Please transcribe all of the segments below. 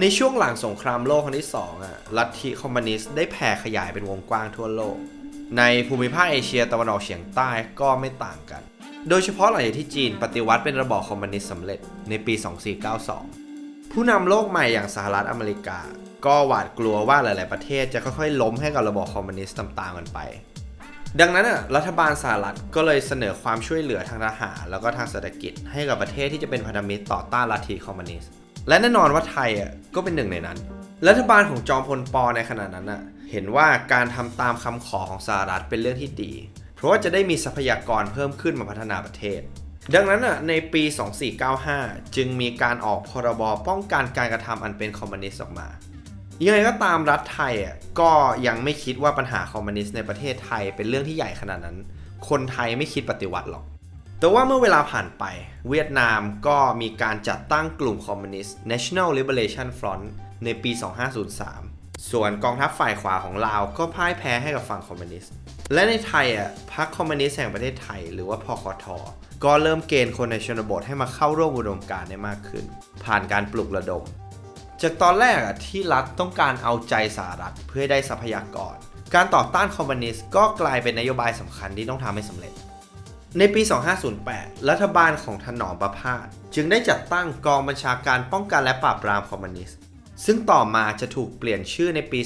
ในช่วงหลังสงครามโลกครั้งที่2อะลัทธิคอมมิวนิสต์ได้แผ่ขยายเป็นวงกว้างทั่วโลก ในภูมิภาคเอเชียตะวันออกเฉียงใต้ก็ไม่ต่างกัน โดยเฉพาะหลังจากที่จีนปฏิวัติเป็นระบอบคอมมิวนิสต์สำเร็จในปี 2492 ผู้นำโลกใหม่อย่างสหรัฐอเมริกา ก็หวาดกลัวว่าหลาย ๆ ประเทศจะค่อย ๆ ล้มให้กับระบอบคอมมิวนิสต์ตามๆกันไป ดังนั้นอะรัฐบาลสหรัฐก็เลยเสนอความช่วยเหลือทางทหารแล้วก็ทางเศรษฐกิจให้กับประเทศที่จะเป็นพันธมิตรต่อต้านลัทธิคอมมิวนิสต์ และแน่นอนว่าไทยอะก็เป็นหนึ่งในนั้น รัฐบาลของจอมพลปอในขณะนั้นอะเห็นว่าการทำตามคำขอของสหรัฐเป็นเรื่องที่ดี เพราะว่าจะได้มีทรัพยากรเพิ่มขึ้นมาพัฒนาประเทศ ดังนั้นอะในปี 2495 จึงมีการออกพรบป้องกันการกระทำอันเป็นคอมมิวนิสต์ออกมายังไงก็ตามรัฐไทยอะก็ยังไม่คิดว่าปัญหาคอมมิวนิสต์ในประเทศไทยเป็นเรื่องที่ใหญ่ขนาดนั้น คนไทยไม่คิดปฏิวัติหรอก แต่ว่าเมื่อเวลาผ่านไป เวียดนามก็มีการจัดตั้งกลุ่มคอมมิวนิสต์ National Liberation Front ในปี 2503 ส่วนกองทัพฝ่ายขวาของลาวก็พ่ายแพ้ให้กับฝั่งคอมมิวนิสต์ และในไทยอะพรรคคอมมิวนิสต์แห่งประเทศไทย หรือว่าพคทก็เริ่มเกณฑ์คนในชนบทให้มาเข้าร่วมอุดมการณ์ได้มากขึ้น ผ่านการปลุกระดม จากตอนแรกอะที่รัฐต้องการเอาใจสหรัฐเพื่อให้ได้ทรัพยากร การต่อต้านคอมมิวนิสต์ก็กลายเป็นนโยบายสำคัญที่ต้องทำให้สำเร็จ ในปี 2508 รัฐบาลของถนอมประพาสจึงได้จัดตั้งกองบัญชาการป้องกันและปราบปรามคอมมิวนิสต์ ซึ่งต่อมาจะถูกเปลี่ยนชื่อในปี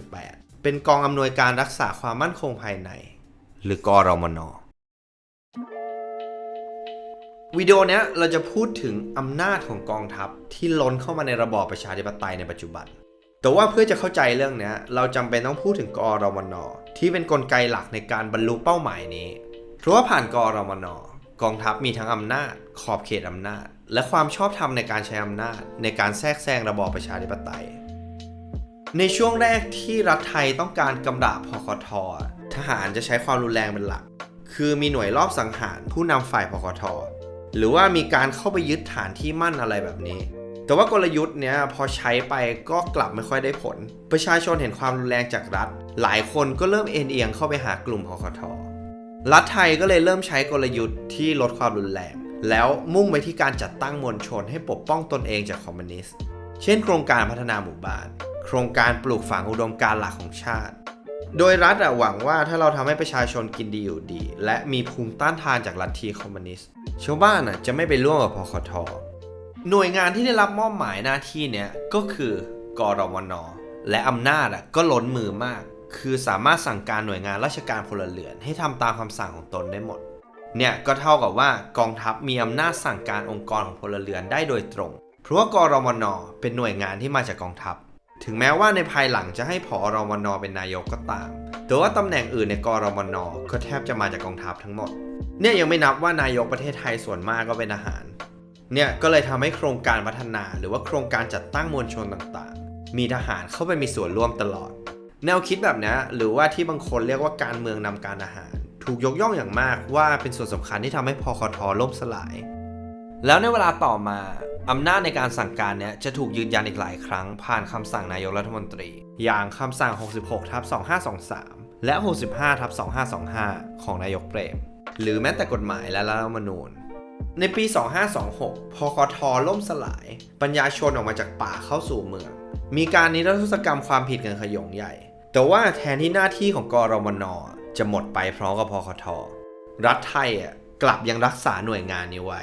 2518 เป็นกองอำนวยการรักษาความมั่นคงภายใน หรือกอรมนวิดีโอนี้เราจะพูดถึงอำนาจของกองทัพที่ล้นเข้ามาในระบอบประชาธิปไตยในปัจจุบัน แต่ว่าเพื่อจะเข้าใจเรื่องนี้เราจำเป็นต้องพูดถึงกอรมนที่เป็นนกลไกหลักในการบรรลุเป้าหมายนี้ เพราะว่าผ่านกอรมนกองทัพมีทั้งอำนาจ ขอบเขตอำนาจ และความชอบธรรมในการใช้อำนาจ ในการแทรกแซงระบอบประชาธิปไตย ในช่วงแรกที่รัฐไทยต้องการกำราบพคททหารจะใช้ความรุนแรงเป็นหลัก คือมีหน่วยรอบสังหารผู้นำฝ่ายพคทหรือว่ามีการเข้าไปยึดฐานที่มั่นอะไรแบบนี้ แต่ว่ากลยุทธ์เนี้ยพอใช้ไปก็กลับไม่ค่อยได้ผล ประชาชนเห็นความรุนแรงจากรัฐ หลายคนก็เริ่มเอ็นเอียงเข้าไปหากลุ่มพคท รัฐไทยก็เลยเริ่มใช้กลยุทธ์ที่ลดความรุนแรง แล้วมุ่งไปที่การจัดตั้งมวลชนให้ปกป้องตนเองจากคอมมิวนิสต์ เช่น โครงการพัฒนาหมู่บ้าน โครงการปลูกฝังอุดมการณ์หลักของชาติ โดยรัฐหวังว่าถ้าเราทำให้ประชาชนกินดีอยู่ดี และมีภูมิต้านทานจากลัทธิคอมมิวนิสต์ชาวบ้านจะไม่ไปร่วมกับพคทหน่วยงานที่ได้รับมอบหมายหน้าที่เนี้ยก็คือกรมนและอำนาจก็ล้นมือมาก คือสามารถสั่งการหน่วยงานราชการพลเรือน ให้ทำตามคำสั่งของตนได้หมด เนี่ยก็เท่ากับว่ากองทัพมีอำนาจสั่งการองค์กรของพลเรือนได้โดยตรง เพราะว่ากรมนเป็นหน่วยงานที่มาจากกองทัพ ถึงแม้ว่าในภายหลังจะให้ผอรมนเป็นนายกก็ตาม แต่ว่าตำแหน่งอื่นในกรมนก็แทบจะมาจากกองทัพทั้งหมด เนี่ยยังไม่นับว่านายกประเทศไทยส่วนมากก็เป็นทหาร เนี่ยก็เลยทำให้โครงการพัฒนา หรือว่าโครงการจัดตั้งมวลชนต่างๆ มีทหารเข้าไปมีส่วนร่วมตลอด แนวคิดแบบนี้หรือว่าที่บางคนเรียกว่าการเมืองนำการทหาร ถูกยกย่องอย่างมากว่าเป็นส่วนสำคัญที่ทำให้พคทล่มสลาย แล้วในเวลาต่อมาอำนาจในการสั่งการเนี้ยจะถูกยืนยันอีกหลายครั้ง ผ่านคำสั่งนายกรัฐมนตรี อย่างคำสั่ง 66ทับ2523 และ 65ทับ2525 ของนายกเปรม หรือแม้แต่กฎหมายและรัฐธรรมนูญ ในปี 2526 พคทล่มสลาย ปัญญาชนออกมาจากป่าเข้าสู่เมือง มีการนิรโทษกรรมความผิดกันขยงใหญ่ แต่ว่าแทนที่หน้าที่ของกรมนจะหมดไปพร้อมกับพคท รัฐไทยอะกลับยังรักษาหน่วยงานนี้ไว้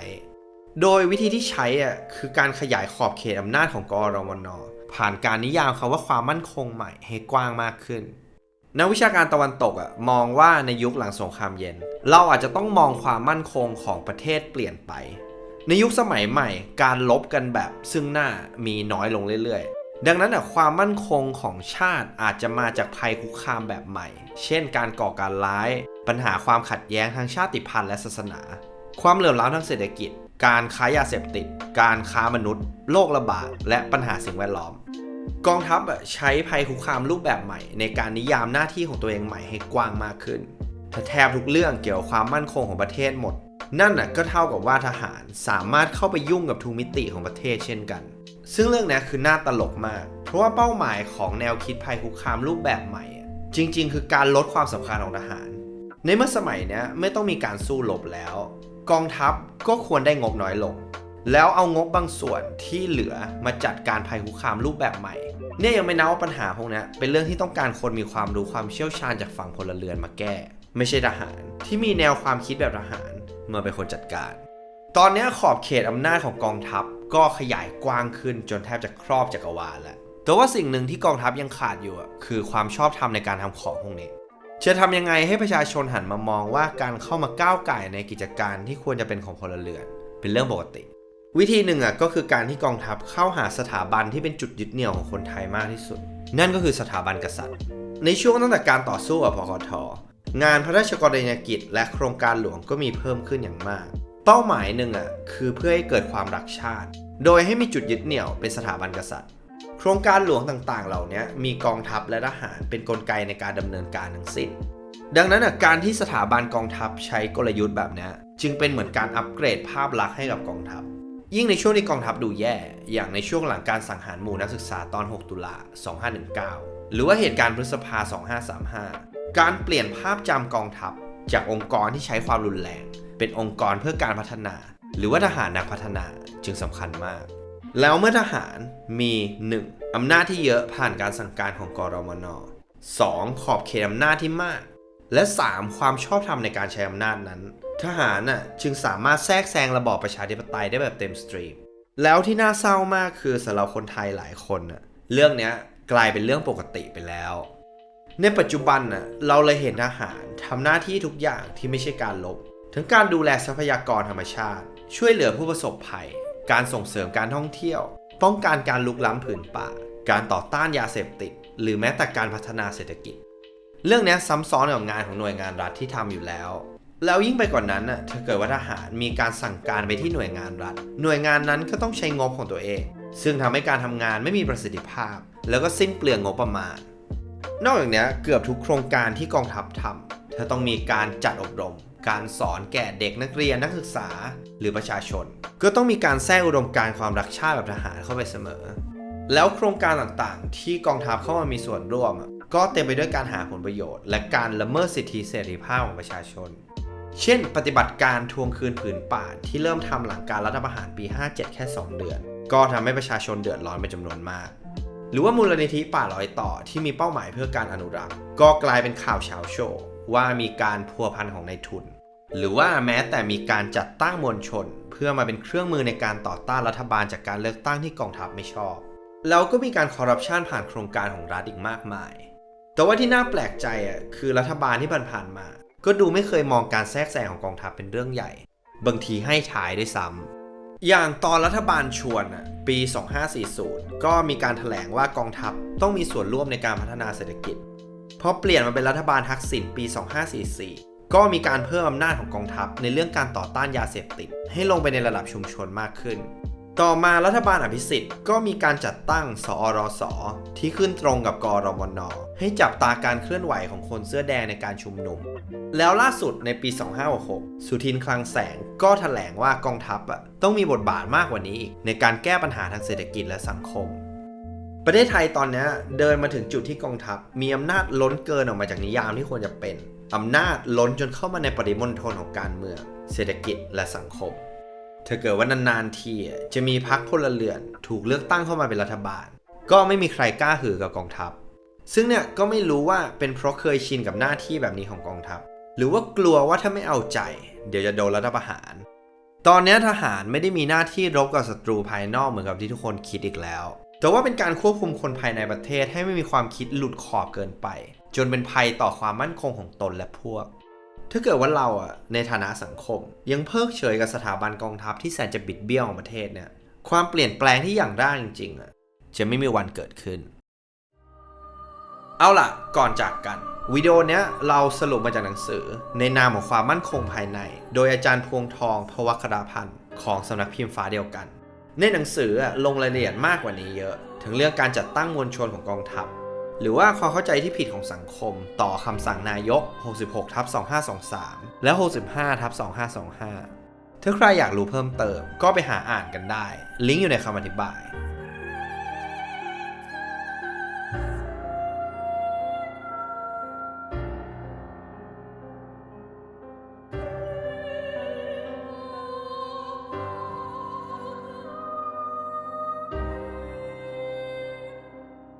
โดยวิธีที่ใช้อะคือการขยายขอบเขตอำนาจของกรมนผ่านการนิยามคำว่าความมั่นคงใหม่ให้กว้างมากขึ้นนักวิชาการตะวันตกอะมองว่าในยุคหลังสงครามเย็น เราอาจจะต้องมองความมั่นคงของประเทศเปลี่ยนไป ในยุคสมัยใหม่ การลบกันแบบซึ่งหน้ามีน้อยลงเรื่อยๆ ดังนั้นความมั่นคงของชาติอาจจะมาจากภัยคุกคามแบบใหม่ เช่น การก่อการร้าย ปัญหาความขัดแย้งทางชาติพันธุ์และศาสนา ความเหลื่อมล้ำทางเศรษฐกิจ การค้ายาเสพติด การค้ามนุษย์ โรคระบาด และปัญหาสิ่งแวดล้อม กองทัพใช้ภัยคุกคามรูปแบบใหม่ ในการนิยามหน้าที่ของตัวเองใหม่ให้กว้างมากขึ้นแทบทุกเรื่องเกี่ยวกับความมั่นคงของประเทศหมด นั่นน่ะก็เท่ากับว่าทหารสามารถเข้าไปยุ่งกับทุกมิติของประเทศเช่นกัน ซึ่งเรื่องนี้คือน่าตลกมาก เพราะว่าเป้าหมายของแนวคิดภัยคุกคามรูปแบบใหม่ จริง ๆ คือการลดความสำคัญของทหาร ในเมื่อสมัยนี้ไม่ต้องมีการสู้รบแล้ว กองทัพก็ควรได้งบน้อยลง แล้วเอางบบางส่วนที่เหลือมาจัดการภัยคุกคามรูปแบบใหม่ เนี่ยยังไม่นับว่าปัญหาพวกนี้เป็นเรื่องที่ต้องการคนมีความรู้ความเชี่ยวชาญจากฝั่งพลเรือนมาแก้ ไม่ใช่ทหาร ที่มีแนวความคิดแบบทหาร มาเป็นคนจัดการ ตอนนี้ขอบเขตอำนาจของกองทัพก็ขยายกว้างขึ้นจนแทบจะครอบจักรวาลแล้วแต่ว่าสิ่งหนึ่งที่กองทัพยังขาดอยู่คือความชอบธรรมในการทำของพวกนี้ จะทำยังไงให้ประชาชนหันมามองว่าการเข้ามาก้าวไก่ในกิจการที่ควรจะเป็นของพลเรือน เป็นเรื่องปกติ วิธีหนึ่งอะก็คือการที่กองทัพเข้าหาสถาบันที่เป็นจุดยึดเหนี่ยวของคนไทยมากที่สุด นั่นก็คือสถาบันกษัตริย์ ในช่วงตั้งแต่การต่อสู้กับพคท งานพระราชกรณียกิจและโครงการหลวงก็มีเพิ่มขึ้นอย่างมาก เป้าหมายหนึ่งอะคือเพื่อให้เกิดความรักชาติ โดยให้มีจุดยึดเหนี่ยวเป็นสถาบันกษัตริย์ โครงการหลวงต่างๆ เหล่านี้มีกองทัพและทหารเป็นนกลไกในการดำเนินการทั้งสิ้นดังนั้นอะการที่สถาบันกองทัพใช้กลยุทธ์แบบนี้จึงเป็นเหมือนการอัปเกรดภาพลักษณ์ให้กับกองทัพ ยิ่งในช่วงที่กองทัพดูแย่ อย่างในช่วงหลังการสังหารหมู่นักศึกษาตอน 6 ตุลา 2519 หรือว่าเหตุการณ์พฤษภา 2535 การเปลี่ยนภาพจำกองทัพ จากองค์กรที่ใช้ความรุนแรง เป็นองค์กรเพื่อการพัฒนา หรือว่าทหารนักพัฒนาจึงสำคัญมาก แล้วเมื่อทหารมี 1. อำนาจที่เยอะผ่านการสั่งการของกรมน 2. ขอบเขตอำนาจที่มาก และ 3. ความชอบธรรมในการใช้อำนาจนั้น ทหารน่ะจึงสามารถแทรกแซงระบอบประชาธิปไตยได้แบบเต็มสตรีม แล้วที่น่าเศร้ามากคือสำหรับคนไทยหลายคนน่ะเรื่องนี้กลายเป็นเรื่องปกติไปแล้ว ในปัจจุบันน่ะเราเลยเห็นทหารทำหน้าที่ทุกอย่างที่ไม่ใช่การลบทั้งการดูแลทรัพยากรธรรมชาติ ช่วยเหลือผู้ประสบภัย การส่งเสริมการท่องเที่ยว ป้องกันการลุกล้ำผืนป่า การต่อต้านยาเสพติด หรือแม้แต่การพัฒนาเศรษฐกิจ เรื่องนี้ซ้ำซ้อนกับงานของหน่วยงานรัฐที่ทำอยู่แล้วแล้วยิ่งไปกว่านนั้นน่ะถ้าเกิดว่าทหารมีการสั่งการไปที่หน่วยงานรัฐ หน่วยงานนั้นก็ต้องใช้งบของตัวเอง ซึ่งทำให้การทำงานไม่มีประสิทธิภาพ แล้วก็สิ้นเปลืองงบประมาณ นอกจากเนี้ยเกือบทุกโครงการที่กองทัพทำเธอต้องมีการจัดอบรม การสอนแก่เด็กนักเรียนนักศึกษาหรือประชาชน ก็ต้องมีการแทรกอุดมการความรักชาติแบบทหารเข้าไปเสมอ แล้วโครงการต่างๆ ที่กองทัพเข้ามามีส่วนร่วม ก็เต็มไปด้วยการหาผลประโยชน์ และการละเมิดสิทธิเสรีภาพของประชาชน เช่น ปฏิบัติการทวงคืนผืนป่าที่เริ่มทำหลังการรัฐประหารปี 57 แค่ 2 เดือน ก็ทำให้ประชาชนเดือดร้อนเป็นจำนวนมาก หรือว่ามูลนิธิป่าร้อยต่อที่มีเป้าหมายเพื่อการอนุรักษ์ ก็กลายเป็นข่าวเช้าโชว์ว่ามีการพัวพันของนายทุน หรือว่าแม้แต่มีการจัดตั้งมวลชน เพื่อมาเป็นเครื่องมือในการต่อต้านรัฐบาลจากการเลือกตั้งที่กองทัพไม่ชอบ แล้วก็มีการคอร์รัปชันผ่านโครงการของรัฐอีกมากมาย แต่ว่าที่น่าแปลกใจอะคือรัฐบาลที่ผ่านๆมา ก็ดูไม่เคยมองการแทรกแซงของกองทัพเป็นเรื่องใหญ่ บางทีให้ท้ายด้วยซ้ำ อย่างตอนรัฐบาลชวนอะปี 2540 ก็มีการถแถลงว่ากองทัพต้องมีส่วนร่วมในการพัฒนาเศรษฐกิจพอเปลี่ยนมาเป็นรัฐบาลทักษิณปี 2544 ก็มีการเพิ่มอำนาจของกองทัพในเรื่องการต่อต้านยาเสพติด ให้ลงไปในระดับชุมชนมากขึ้น ต่อมารัฐบาลอภิสิทธิ์ก็มีการจัดตั้งสอรส ที่ขึ้นตรงกับกรมน ให้จับตาการเคลื่อนไหวของคนเสื้อแดงในการชุมนุม แล้วล่าสุดในปี 2566 สุทินคลังแสงก็ถแถลงว่ากองทัพอะต้องมีบทบาทมากกว่านี้อีกในการแก้ปัญหาทางเศรษฐกิจและสังคม ประเทศไทยตอนนี้เดินมาถึงจุดที่กองทัพ มีอำนาจล้นเกินออกมาจากนิยามที่ควรจะเป็นอำนาจล้นจนเข้ามาในปริมณฑลของการเมือง เศรษฐกิจและสังคม ถ้าเกิดว่านานๆที่จะมีพรรคพลเรือน ถูกเลือกตั้งเข้ามาเป็นรัฐบาล ก็ไม่มีใครกล้าหือกับกองทัพ ซึ่งเนี่ยก็ไม่รู้ว่าเป็นเพราะเคยชินกับหน้าที่แบบนี้ของกองทัพ หรือว่ากลัวว่าถ้าไม่เอาใจ เดี๋ยวจะโดนรัฐประหาร ตอนนี้ทหารไม่ได้มีหน้าที่รบกับศัตรูภายนอกเหมือนกับที่ทุกคนคิดอีกแล้ว แต่ว่าเป็นการควบคุมคนภายในประเทศให้ไม่มีความคิดหลุดขอบเกินไป จนเป็นภัยต่อความมั่นคงของตนและพวก ถ้าเกิดว่าเราอะในฐานะสังคม ยังเพิกเฉยกับสถาบันกองทัพที่แสนจะบิดเบี้ยวของประเทศเนี่ยความเปลี่ยนแปลงที่อย่างได้จริงๆอะจะไม่มีวันเกิดขึ้น เอาล่ะ ก่อนจากกันวิดีโอเนี้ยเราสรุปมาจากหนังสือ ในนามของความมั่นคงภายใน โดยอาจารย์พวงทองพวัคดาพันธ์ของสำนักพิมพ์ฟ้าเดียวกัน ในหนังสือลงรายละเอียดมากกว่านี้เยอะ ถึงเรื่องการจัดตั้งมวลชนของกองทัพ หรือว่าความเข้าใจที่ผิดของสังคม ต่อคำสั่งนายก 66ทับ2523 และ 65ทับ2525 ถ้าใครอยากรู้เพิ่มเติม ก็ไปหาอ่านกันได้ ลิงก์อยู่ในคำอธิบาย